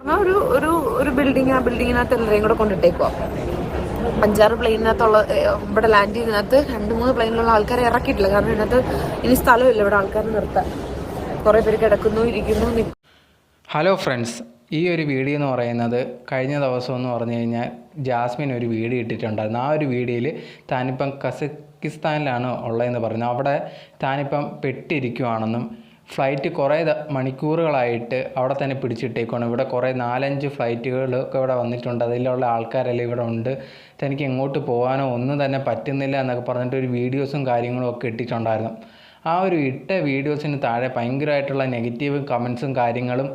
ഒരു ഒരു ഒരു ബിൽഡിംഗ് ആ ബിൽഡിങ്ങിനകത്ത് എല്ലാവരെയും കൂടെ കൊണ്ടിട്ടേക്കുക അഞ്ചാറ് പ്ലെയിനകത്തുള്ള ഇവിടെ ലാൻഡ് ചെയ്തതിനകത്ത് രണ്ട് മൂന്ന് പ്ലെയിനിലുള്ള ആൾക്കാരെ ഇറക്കിയിട്ടില്ല. കാരണം ഇതിനകത്ത് ഇനി സ്ഥലമില്ല. ഇവിടെ ആൾക്കാരെ നിർത്താൻ. കുറേ പേര് കിടക്കുന്നു ഇരിക്കുന്നു ഹലോ ഫ്രണ്ട്സ് ഈ ഒരു വീഡിയോ എന്ന് പറയുന്നത് കഴിഞ്ഞ ദിവസം എന്ന് പറഞ്ഞു കഴിഞ്ഞാൽ ജാസ്മിൻ ഒരു വീഡിയോ ഇട്ടിട്ടുണ്ടായിരുന്നു. ആ ഒരു വീഡിയോയിൽ താനിപ്പം കസക്കിസ്ഥാനിലാണ് ഉള്ളതെന്ന് പറഞ്ഞു. അവിടെ താനിപ്പം പെട്ടിരിക്കുവാണെന്നും ഫ്ലൈറ്റ് കുറേ മണിക്കൂറുകളായിട്ട് അവിടെ തന്നെ പിടിച്ചിട്ടേക്കാണ് ഇവിടെ കുറേ നാലഞ്ച് ഫ്ലൈറ്റുകളൊക്കെ ഇവിടെ വന്നിട്ടുണ്ട്. അതിലുള്ള ആൾക്കാരെല്ലാം ഇവിടെ ഉണ്ട്. തനിക്ക് എങ്ങോട്ട് പോകാനോ ഒന്നും തന്നെ പറ്റുന്നില്ല എന്നൊക്കെ പറഞ്ഞിട്ട് ഒരു വീഡിയോസും കാര്യങ്ങളും ഒക്കെ ഇട്ടിട്ടുണ്ടായിരുന്നു. ആ ഒരു ഇട്ട വീഡിയോസിന് താഴെ ഭയങ്കരമായിട്ടുള്ള നെഗറ്റീവ് കമൻസും കാര്യങ്ങളും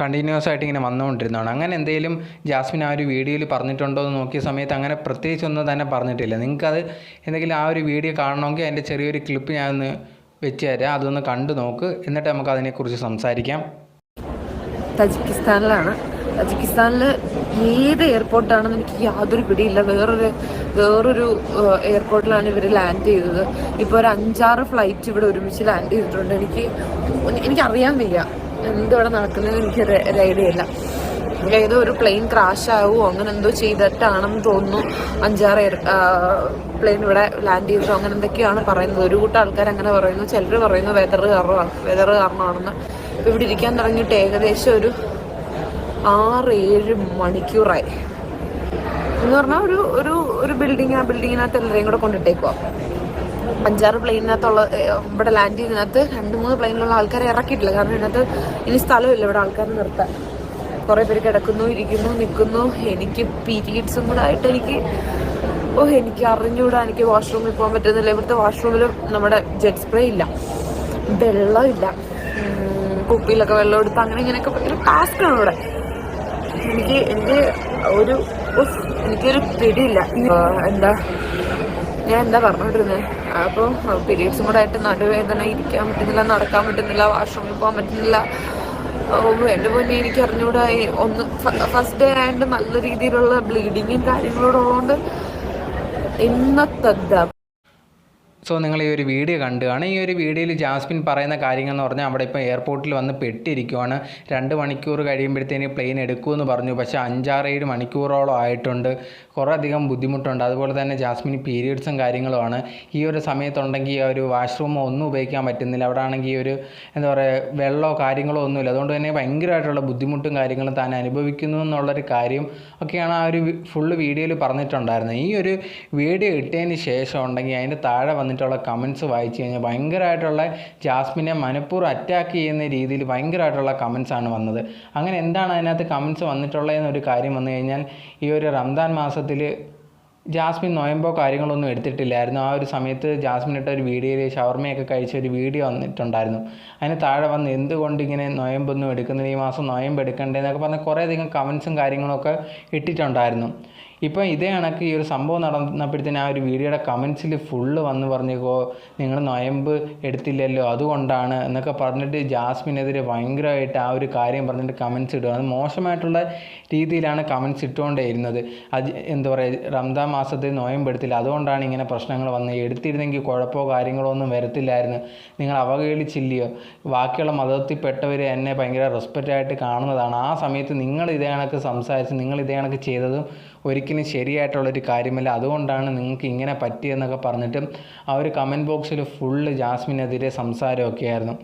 കണ്ടിന്യൂസ് ആയിട്ട് ഇങ്ങനെ വന്നുകൊണ്ടിരുന്നതാണ്. അങ്ങനെ എന്തെങ്കിലും ജാസ്മിൻ ആ ഒരു വീഡിയോയിൽ പറഞ്ഞിട്ടുണ്ടോ എന്ന് നോക്കിയ സമയത്ത് അങ്ങനെ പ്രത്യേകിച്ചൊന്നും തന്നെ പറഞ്ഞിട്ടില്ല. നിങ്ങൾക്കത് എന്തെങ്കിലും ആ ഒരു വീഡിയോ കാണണമെങ്കിൽ അതിന്റെ ചെറിയൊരു ക്ലിപ്പ് ഞാനൊന്ന് വെച്ച് തരാം. അതൊന്ന് കണ്ടു നോക്ക്. എന്നിട്ട് നമുക്ക് അതിനെക്കുറിച്ച് സംസാരിക്കാം. തജിക്കിസ്ഥാനിലാണ്. തജിക്കിസ്ഥാനിൽ ഏത് എയർപോർട്ടാണെന്ന് എനിക്ക് യാതൊരു പിടിയില്ല. വേറൊരു വേറൊരു എയർപോർട്ടിലാണ് ഇവർ ലാൻഡ് ചെയ്തത്. ഇപ്പോൾ ഒരു അഞ്ചാറ് ഫ്ലൈറ്റ് ഇവിടെ ഒരുമിച്ച് ലാൻഡ് ചെയ്തിട്ടുണ്ട്. എനിക്ക് എനിക്കറിയാൻ വയ്യ. എന്തിവിടെ നടക്കുന്നത് എനിക്ക് ഒരു ഒരു ഐഡിയ ഇല്ല. ഏതോ ഒരു പ്ലെയിൻ ക്രാഷ് ആവുമോ അങ്ങനെ എന്തോ ചെയ്തിട്ടാണെന്ന് തോന്നുന്നു. അഞ്ചാറ് പ്ലെയിൻ ഇവിടെ ലാൻഡ് ചെയ്തു. അങ്ങനെ എന്തൊക്കെയാണ് പറയുന്നത്? ഒരു കൂട്ടം ആൾക്കാർ അങ്ങനെ പറയുന്നു. ചിലർ പറയുന്നു വെതർ കാരണമാണ്. വെതർ കാരണമാണെന്ന്. ഇപ്പം ഇവിടെ ഇരിക്കാൻ തുടങ്ങിയിട്ട് ഏകദേശം ഒരു ആറ് ഏഴ് മണിക്കൂറായി. എന്ന് പറഞ്ഞാൽ ഒരു ഒരു ഒരു ബിൽഡിംഗ് ആ ബിൽഡിങ്ങിനകത്ത് എല്ലാവരെയും കൂടെ കൊണ്ടിട്ടേക്കുക അഞ്ചാറ് പ്ലെയിനകത്തുള്ള ഇവിടെ ലാൻഡ് ചെയ്തതിനകത്ത് രണ്ട് മൂന്ന് പ്ലെയിനിലുള്ള ആൾക്കാരെ ഇറക്കിയിട്ടില്ല. കാരണം ഇതിനകത്ത് ഇനി സ്ഥലമില്ല ഇവിടെ ആൾക്കാരെ നിർത്താൻ. കുറേ പേര് കിടക്കുന്നു ഇരിക്കുന്നു നിൽക്കുന്നു. എനിക്ക് പീരീഡ്സും കൂടെ ആയിട്ട് എനിക്ക് ഓ എനിക്ക് അറിഞ്ഞുകൂടാ എനിക്ക് വാഷ്റൂമിൽ പോകാൻ പറ്റുന്നില്ല. ഇവിടുത്തെ വാഷ്റൂമിൽ നമ്മുടെ ജെറ്റ് സ്പ്രേ ഇല്ല. വെള്ളം ഇല്ല. കുപ്പിയിലൊക്കെ വെള്ളം എടുത്ത് അങ്ങനെ ഇങ്ങനെയൊക്കെ ഭയങ്കര ടാസ്ക്കാണ് ഇവിടെ. എനിക്ക് എന്റെ ഒരു എനിക്കൊരു പിടിയില്ല. എന്താ? ഞാൻ എന്താ പറഞ്ഞോണ്ടിരുന്നത് അപ്പോൾ പീരീഡ്സും കൂടെ ആയിട്ട് നടുവേദന ഇരിക്കാൻ പറ്റുന്നില്ല നടക്കാൻ പറ്റുന്നില്ല വാഷ്റൂമിൽ പോകാൻ പറ്റുന്നില്ല. എന്റെ മുന്നേ എനിക്ക് അറിഞ്ഞൂടാ ഒന്ന് ഫസ്റ്റ് ഡേ ആയതുകൊണ്ട് നല്ല രീതിയിലുള്ള ബ്ലീഡിങ്ങും കാര്യങ്ങളോട് ഉള്ളതുകൊണ്ട് ഇന്നത്തെ സോ നിങ്ങൾ ഈ ഒരു വീഡിയോ കണ്ടുകയാണ് ഈ ഒരു വീഡിയോയിൽ ജാസ്മിൻ പറയുന്ന കാര്യങ്ങൾ എന്ന് പറഞ്ഞാൽ അവിടെ ഇപ്പോൾ എയർപോർട്ടിൽ വന്ന് പെട്ടിരിക്കുവാണ്. രണ്ട് മണിക്കൂർ കഴിയുമ്പോഴത്തേന് പ്ലെയിൻ എടുക്കുമെന്ന് പറഞ്ഞു. പക്ഷേ അഞ്ചാറേഴ് മണിക്കൂറോളം ആയിട്ടുണ്ട്. കുറേ അധികം ബുദ്ധിമുട്ടുണ്ട്. അതുപോലെ തന്നെ ജാസ്മിന് പീരീഡ്സും കാര്യങ്ങളുമാണ്. ഈ ഒരു സമയത്തുണ്ടെങ്കിൽ ഒരു വാഷ്റൂമോ ഒന്നും ഉപയോഗിക്കാൻ പറ്റുന്നില്ല. അവിടെ ആണെങ്കിൽ ഒരു എന്താ പറയുക വെള്ളമോ കാര്യങ്ങളോ ഒന്നുമില്ല. അതുകൊണ്ട് തന്നെ ഭയങ്കരമായിട്ടുള്ള ബുദ്ധിമുട്ടും കാര്യങ്ങളും താൻ അനുഭവിക്കുന്നു എന്നുള്ളൊരു കാര്യം ഒക്കെയാണ് ആ ഒരു ഫുള്ള് വീഡിയോയിൽ പറഞ്ഞിട്ടുണ്ടായിരുന്നത്. ഈ ഒരു വീഡിയോ ഇട്ടതിന് ശേഷം ഉണ്ടെങ്കിൽ അതിന്റെ താഴെ വന്നിട്ടുള്ള കമൻസ് വായിച്ചു കഴിഞ്ഞാൽ ഭയങ്കരമായിട്ടുള്ള ജാസ്മിനെ മനഃപൂർവം അറ്റാക്ക് ചെയ്യുന്ന രീതിയിൽ ഭയങ്കരമായിട്ടുള്ള കമൻസാണ് വന്നത്. അങ്ങനെ എന്താണ് അതിനകത്ത് കമൻസ് വന്നിട്ടുള്ളതെന്നൊരു കാര്യം വന്നു കഴിഞ്ഞാൽ ഈ ഒരു റംദാൻ മാസത്തിൽ ജാസ്മിൻ നോയമ്പോ കാര്യങ്ങളൊന്നും എടുത്തിട്ടില്ലായിരുന്നു. ആ ഒരു സമയത്ത് ജാസ്മിൻ ഇട്ട ഒരു വീഡിയോയിൽ ഷവർമയൊക്കെ കഴിച്ച ഒരു വീഡിയോ വന്നിട്ടുണ്ടായിരുന്നു. അതിന് താഴെ വന്ന് എന്തുകൊണ്ട് ഇങ്ങനെ നോയമ്പൊന്നും എടുക്കുന്നില്ല? ഈ മാസം നോയമ്പ് എടുക്കണ്ടേ? എന്നൊക്കെ പറഞ്ഞ് കുറേയധികം കമൻസും കാര്യങ്ങളൊക്കെ ഇട്ടിട്ടുണ്ടായിരുന്നു. ഇപ്പം ഇതേ കണക്ക് ഈ ഒരു സംഭവം നടന്നപ്പോഴത്തേന് ആ ഒരു വീഡിയോയുടെ കമൻസിൽ ഫുള്ള് വന്ന് പറഞ്ഞപ്പോൾ നിങ്ങൾ നൊയമ്പ് എടുത്തില്ലല്ലോ അതുകൊണ്ടാണ് എന്നൊക്കെ പറഞ്ഞിട്ട് ജാസ്മിനെതിരെ ഭയങ്കരമായിട്ട് ആ ഒരു കാര്യം പറഞ്ഞിട്ട് കമൻസ് ഇടുക അത് മോശമായിട്ടുള്ള രീതിയിലാണ് കമൻസ് ഇട്ടുകൊണ്ടേയിരുന്നത്. അത് എന്താ പറയുക റംദാൻ മാസത്തിൽ നൊയമ്പ് എടുത്തില്ല അതുകൊണ്ടാണ് ഇങ്ങനെ പ്രശ്നങ്ങൾ വന്നത് എടുത്തിരുന്നെങ്കിൽ കുഴപ്പമോ കാര്യങ്ങളോ ഒന്നും വരത്തില്ലായിരുന്നു. നിങ്ങൾ അവഹേളിച്ചില്ലയോ? ബാക്കിയുള്ള മതത്തിൽപ്പെട്ടവർ എന്നെ ഭയങ്കര റെസ്പെക്റ്റായിട്ട് കാണുന്നതാണ്. ആ സമയത്ത് നിങ്ങൾ ഇതേ കണക്ക് സംസാരിച്ച് നിങ്ങൾ ഇതേ കണക്ക് ചെയ്തതും ഒരിക്കലും ശരിയായിട്ടുള്ളൊരു കാര്യമല്ല. അതുകൊണ്ടാണ് നിങ്ങൾക്ക് ഇങ്ങനെ പറ്റിയെന്നൊക്കെ പറഞ്ഞിട്ട് ആ ഒരു കമന്റ് ബോക്സിൽ ഫുള്ള് ജാസ്മിനെതിരെ സംസാരമൊക്കെ ആയിരുന്നു.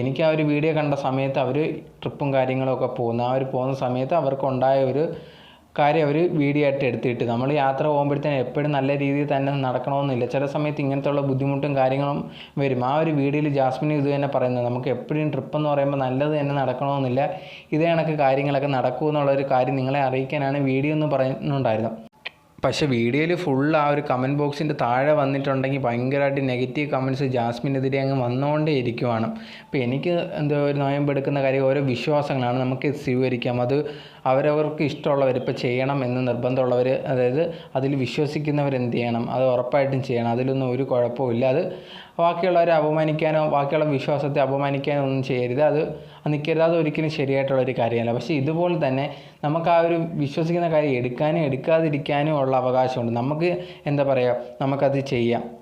എനിക്ക് ആ ഒരു വീഡിയോ കണ്ട സമയത്ത് അവർ ട്രിപ്പും കാര്യങ്ങളൊക്കെ പോകുന്നു. ആ ഒരു പോകുന്ന സമയത്ത് അവർക്കുണ്ടായ ഒരു കാര്യം അവർ വീഡിയോ ആയിട്ട് എടുത്തിട്ട്. നമ്മൾ യാത്ര പോകുമ്പോഴത്തേനും എപ്പോഴും നല്ല രീതിയിൽ തന്നെ നടക്കണമെന്നില്ല. ചില സമയത്ത് ഇങ്ങനത്തെയുള്ള ബുദ്ധിമുട്ടും കാര്യങ്ങളും വരും. ആ ഒരു വീഡിയോയിൽ ജാസ്മിൻ ഇത് തന്നെ പറയുന്നത്. നമുക്ക് എപ്പോഴും ട്രിപ്പ് എന്ന് പറയുമ്പോൾ നല്ലത് തന്നെ നടക്കണമെന്നില്ല. ഇതേ കണക്ക് കാര്യങ്ങളൊക്കെ നടക്കൂ എന്നുള്ളൊരു കാര്യം നിങ്ങളെ അറിയിക്കാനാണ് വീഡിയോ എന്ന് പറയുന്നുണ്ടായിരുന്നു പക്ഷേ വീഡിയോയിൽ ഫുൾ ആ ഒരു കമന്റ് ബോക്സിന്റെ താഴെ വന്നിട്ടുണ്ടെങ്കിൽ ഭയങ്കരമായിട്ട് നെഗറ്റീവ് കമന്റ്സ് ജാസ്മിനെതിരെ അങ്ങ് വന്നുകൊണ്ടേ ഇരിക്കുവാണ്. അപ്പോൾ എനിക്ക് എന്തോ ഒരു നോയമ്പെടുക്കുന്ന കാര്യം ഓരോ വിശ്വാസങ്ങളാണ്. നമുക്ക് സ്വീകരിക്കാം. അത് അവരവർക്ക് ഇഷ്ടമുള്ളവർ ഇപ്പോൾ ചെയ്യണം എന്ന് നിർബന്ധമുള്ളവർ അതായത് അതിൽ വിശ്വസിക്കുന്നവർ എന്ത് ചെയ്യണം അത് ഉറപ്പായിട്ടും ചെയ്യണം. അതിലൊന്നും ഒരു കുഴപ്പമില്ല അത് ബാക്കിയുള്ളവരെ അപമാനിക്കാനോ ബാക്കിയുള്ള വിശ്വാസത്തെ അപമാനിക്കാനോ ഒന്നും ചെയ്യരുത്. അത് നിൽക്കരുത് അത് ഒരിക്കലും ശരിയായിട്ടുള്ള ഒരു കാര്യമല്ല. പക്ഷേ ഇതുപോലെ തന്നെ നമുക്ക് ആ ഒരു വിശ്വസിക്കുന്ന കാര്യം എടുക്കാനും എടുക്കാതിരിക്കാനും ഉള്ള അവകാശമുണ്ട്. നമുക്ക് എന്താ പറയുക? നമുക്കത് ചെയ്യാം.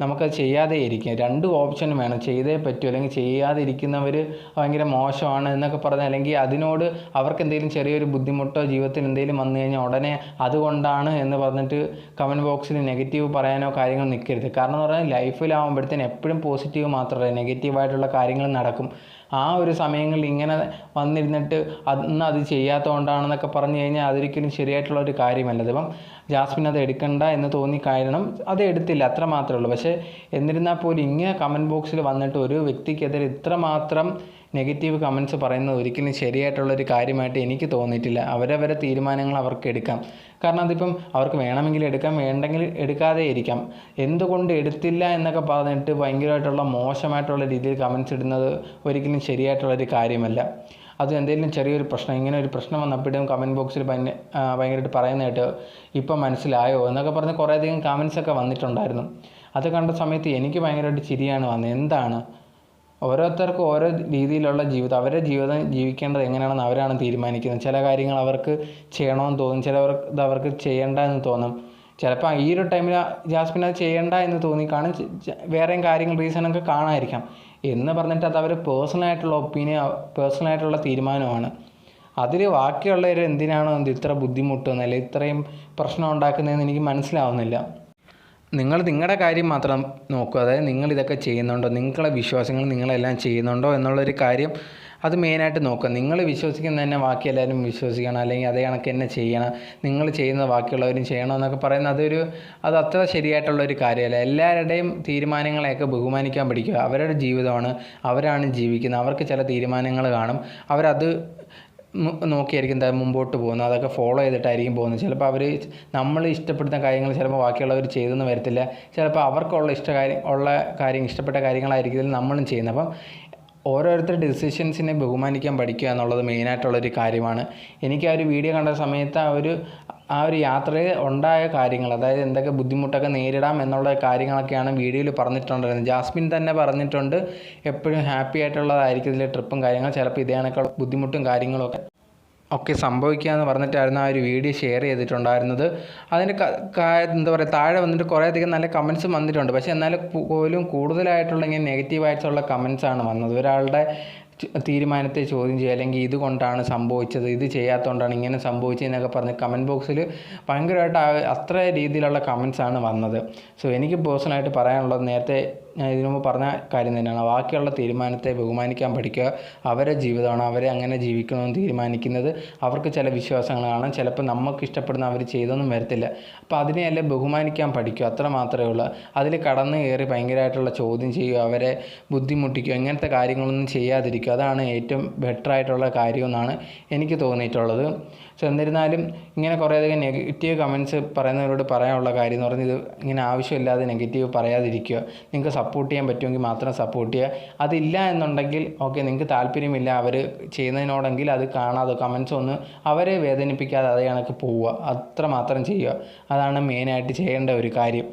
നമുക്കത് ചെയ്യാതെ ഇരിക്കും രണ്ട് ഓപ്ഷനും വേണം. ചെയ്തേ പറ്റൂ. അല്ലെങ്കിൽ ചെയ്യാതെ ഇരിക്കുന്നവർ ഭയങ്കര മോശമാണ് എന്നൊക്കെ പറഞ്ഞ് അല്ലെങ്കിൽ അതിനോട് അവർക്ക് എന്തെങ്കിലും ചെറിയൊരു ബുദ്ധിമുട്ടോ ജീവിതത്തിൽ എന്തെങ്കിലും വന്നു കഴിഞ്ഞാൽ ഉടനെ അതുകൊണ്ടാണ് എന്ന് പറഞ്ഞിട്ട് കമന്റ് ബോക്സിൽ നെഗറ്റീവ് പറയാനോ കാര്യങ്ങൾ നിൽക്കരുത് കാരണം എന്ന് പറഞ്ഞാൽ ലൈഫിലാവുമ്പോഴത്തേന് എപ്പോഴും പോസിറ്റീവ് മാത്രമല്ല. നെഗറ്റീവായിട്ടുള്ള കാര്യങ്ങൾ നടക്കും. ആ ഒരു സമയങ്ങളിൽ ഇങ്ങനെ വന്നിരുന്നിട്ട് അന്ന് അത് ചെയ്യാത്തതുകൊണ്ടാണെന്നൊക്കെ പറഞ്ഞു കഴിഞ്ഞാൽ അതൊരിക്കലും ശരിയായിട്ടുള്ള ഒരു കാര്യമല്ല. അതിപ്പം ജാസ്മിൻ അത് എടുക്കണ്ട എന്ന് തോന്നി കാരണം അത് എടുത്തില്ല അത്ര മാത്രമേ ഉള്ളൂ. പക്ഷേ എന്നിരുന്നാൽ പോലും ഇങ്ങനെ കമന്റ് ബോക്സിൽ വന്നിട്ട് ഒരു വ്യക്തിക്കെതിരെ ഇത്രമാത്രം നെഗറ്റീവ് കമൻസ് പറയുന്നത് ഒരിക്കലും ശരിയായിട്ടുള്ളൊരു കാര്യമായിട്ട് എനിക്ക് തോന്നിയിട്ടില്ല. അവരവരെ തീരുമാനങ്ങൾ അവർക്ക് എടുക്കാം. കാരണം അതിപ്പം അവർക്ക് വേണമെങ്കിൽ എടുക്കാം വേണ്ടെങ്കിൽ എടുക്കാതെ ഇരിക്കാം. എന്തുകൊണ്ട് എടുത്തില്ല എന്നൊക്കെ പറഞ്ഞിട്ട് ഭയങ്കരമായിട്ടുള്ള മോശമായിട്ടുള്ള രീതിയിൽ കമൻസ് ഇടുന്നത് ഒരിക്കലും ശരിയായിട്ടുള്ളൊരു കാര്യമല്ല. അത് എന്തെങ്കിലും ചെറിയൊരു പ്രശ്നം ഇങ്ങനെ ഒരു പ്രശ്നം വന്നപ്പോഴും കമന്റ് ബോക്സിൽ ഭയങ്കര ഭയങ്കരമായിട്ട് പറയുന്ന കേട്ട് ഇപ്പം മനസ്സിലായോ എന്നൊക്കെ പറഞ്ഞ് കുറേയധികം കമൻസൊക്കെ വന്നിട്ടുണ്ടായിരുന്നു. അത് കണ്ട സമയത്ത് എനിക്ക് ഭയങ്കരമായിട്ട് ചിരിയാണ് വന്നത്. എന്താണ്? ഓരോരുത്തർക്കും ഓരോ രീതിയിലുള്ള ജീവിതം അവരുടെ ജീവിതം ജീവിക്കേണ്ടത് എങ്ങനെയാണെന്ന് അവരാണ് തീരുമാനിക്കുന്നത്. ചില കാര്യങ്ങൾ അവർക്ക് ചെയ്യണമെന്ന് തോന്നും ചിലവർക്ക് അവർക്ക് ചെയ്യേണ്ട എന്ന് തോന്നും. ചിലപ്പോൾ ഈ ഒരു ടൈമിൽ ജാസ്മിൻ അത് ചെയ്യേണ്ട എന്ന് തോന്നി കാണും വേറെയും കാര്യങ്ങൾ റീസണൊക്കെ കാണാതിരിക്കാം. എന്ന് പറഞ്ഞിട്ട് അത് അവർ പേഴ്സണലായിട്ടുള്ള ഒപ്പീനിയൻ പേഴ്സണലായിട്ടുള്ള തീരുമാനമാണ്. അതിൽ ബാക്കിയുള്ളവർ എന്തിനാണോ എന്ത് ഇത്ര ബുദ്ധിമുട്ടുന്നത് അല്ലെങ്കിൽ ഇത്രയും പ്രശ്നം ഉണ്ടാക്കുന്നതെന്ന് എനിക്ക് മനസ്സിലാവുന്നില്ല. നിങ്ങൾ നിങ്ങളുടെ കാര്യം മാത്രം നോക്കുക അതായത് നിങ്ങൾ ഇതൊക്കെ ചെയ്യുന്നുണ്ടോ? നിങ്ങളെ വിശ്വാസങ്ങൾ നിങ്ങളെല്ലാം ചെയ്യുന്നുണ്ടോ എന്നുള്ളൊരു കാര്യം അത് മെയിനായിട്ട് നോക്കുക. നിങ്ങൾ വിശ്വസിക്കുന്ന തന്നെ ബാക്കി എല്ലാവരും വിശ്വസിക്കണം. അല്ലെങ്കിൽ അതേ കണക്ക് തന്നെ ചെയ്യണം. നിങ്ങൾ ചെയ്യുന്ന ബാക്കിയുള്ളവരും ചെയ്യണം എന്നൊക്കെ പറയുന്നത് അതൊരു അത് അത്ര ശരിയായിട്ടുള്ളൊരു കാര്യമല്ല. എല്ലാവരുടെയും തീരുമാനങ്ങളെയൊക്കെ ബഹുമാനിക്കാൻ പഠിക്കുക. അവരുടെ ജീവിതമാണ്. അവരാണ് ജീവിക്കുന്നത്. അവർക്ക് ചില തീരുമാനങ്ങൾ കാണും. അവരത് നോക്കിയായിരിക്കും മുമ്പോട്ട് പോകുന്നത്. അതൊക്കെ ഫോളോ ചെയ്തിട്ടായിരിക്കും പോകുന്നത്. ചിലപ്പോൾ അവർ നമ്മൾ ഇഷ്ടപ്പെടുന്ന കാര്യങ്ങൾ ചിലപ്പോൾ ബാക്കിയുള്ളവർ ചെയ്തെന്ന് വരത്തില്ല. ചിലപ്പോൾ അവർക്കുള്ള ഇഷ്ട കാര്യം ഉള്ള കാര്യം ഇഷ്ടപ്പെട്ട കാര്യങ്ങളായിരിക്കും നമ്മളും ചെയ്യുന്നത്. അപ്പം ഓരോരുത്തരുടെ ഡിസിഷൻസിനെ ബഹുമാനിക്കാൻ പഠിക്കുക എന്നുള്ളത് മെയിനായിട്ടുള്ളൊരു കാര്യമാണ്. എനിക്ക് ആ ഒരു വീഡിയോ കണ്ട സമയത്ത് ആ ഒരു ആ ഒരു യാത്രയിൽ ഉണ്ടായ കാര്യങ്ങൾ അതായത് എന്തൊക്കെ ബുദ്ധിമുട്ടൊക്കെ നേരിടാം എന്നുള്ള കാര്യങ്ങളൊക്കെയാണ് വീഡിയോയിൽ പറഞ്ഞിട്ടുണ്ടായിരുന്നത്. ജാസ്മിൻ തന്നെ പറഞ്ഞിട്ടുണ്ട് എപ്പോഴും ഹാപ്പി ആയിട്ടുള്ളതായിരിക്കും ഇതിലെ ട്രിപ്പും കാര്യങ്ങളും. ചിലപ്പോൾ ഇതേ കണക്കുള്ള ബുദ്ധിമുട്ടും കാര്യങ്ങളും ഒക്കെ സംഭവിക്കുക എന്ന് പറഞ്ഞിട്ടായിരുന്നു ആ ഒരു വീഡിയോ ഷെയർ ചെയ്തിട്ടുണ്ടായിരുന്നത്. അതിന്റെ എന്താ പറയുക താഴെ വന്നിട്ട് കുറേയധികം നല്ല കമൻസും വന്നിട്ടുണ്ട്. പക്ഷേ എന്നാലും പു- പോലും കൂടുതലായിട്ടുള്ള ഇങ്ങനെ നെഗറ്റീവായിട്ടുള്ള കമൻസാണ് വന്നത്. ഒരാളുടെ തീരുമാനത്തെ ചോദ്യം ചെയ്യുക. അല്ലെങ്കിൽ ഇതുകൊണ്ടാണ് സംഭവിച്ചത് ഇത് ചെയ്യാത്തതുകൊണ്ടാണ് ഇങ്ങനെ സംഭവിച്ചതെന്നൊക്കെ പറഞ്ഞ് കമന്റ് ബോക്സിൽ ഭയങ്കരമായിട്ട് അത്ര രീതിയിലുള്ള കമൻസാണ് വന്നത്. സോ എനിക്ക് പേഴ്സണലായിട്ട് പറയാനുള്ളത് നേരത്തെ ഞാൻ ഇതിനു മുമ്പ് പറഞ്ഞ കാര്യം തന്നെയാണ്. ബാക്കിയുള്ള തീരുമാനത്തെ ബഹുമാനിക്കാൻ പഠിക്കുക. അവരെ ജീവിതമാണ് അവരെ അങ്ങനെ ജീവിക്കണമെന്ന് തീരുമാനിക്കുന്നത് അവർക്ക് ചില വിശ്വാസങ്ങൾ കാണാം. ചിലപ്പോൾ നമുക്ക് ഇഷ്ടപ്പെടുന്ന അവർ ചെയ്തൊന്നും വരത്തില്ല. അപ്പോൾ അതിനെയല്ലേ ബഹുമാനിക്കാൻ പഠിക്കുക? അത്ര മാത്രമേ ഉള്ളൂ. അതിൽ കടന്നു കയറി ഭയങ്കരമായിട്ടുള്ള ചോദ്യം ചെയ്യുക അവരെ ബുദ്ധിമുട്ടിക്കുക ഇങ്ങനത്തെ കാര്യങ്ങളൊന്നും ചെയ്യാതിരിക്കുക. അതാണ് ഏറ്റവും ബെറ്റർ ആയിട്ടുള്ള കാര്യമെന്നാണ് എനിക്ക് തോന്നിയിട്ടുള്ളത്. സോ എന്നിരുന്നാലും ഇങ്ങനെ കുറേയധികം നെഗറ്റീവ് കമൻസ് പറയുന്നവരോട് പറയാനുള്ള കാര്യം എന്ന് പറഞ്ഞാൽ ഇത് ഇങ്ങനെ ആവശ്യമില്ലാതെ നെഗറ്റീവ് പറയാതിരിക്കുക. നിങ്ങൾക്ക് സപ്പോർട്ട് ചെയ്യാൻ പറ്റുമെങ്കിൽ മാത്രം സപ്പോർട്ട് ചെയ്യുക. അതില്ല എന്നുണ്ടെങ്കിൽ ഓക്കെ നിങ്ങൾക്ക് താല്പര്യമില്ല അവർ ചെയ്യുന്നതിനോടെങ്കിൽ അത് കാണാതെ കമൻസ് ഒന്ന് അവരെ വേദനിപ്പിക്കാതെ അതേ കണക്ക് പോവുക. അത്ര മാത്രം ചെയ്യുക. അതാണ് മെയിനായിട്ട് ചെയ്യേണ്ട ഒരു കാര്യം.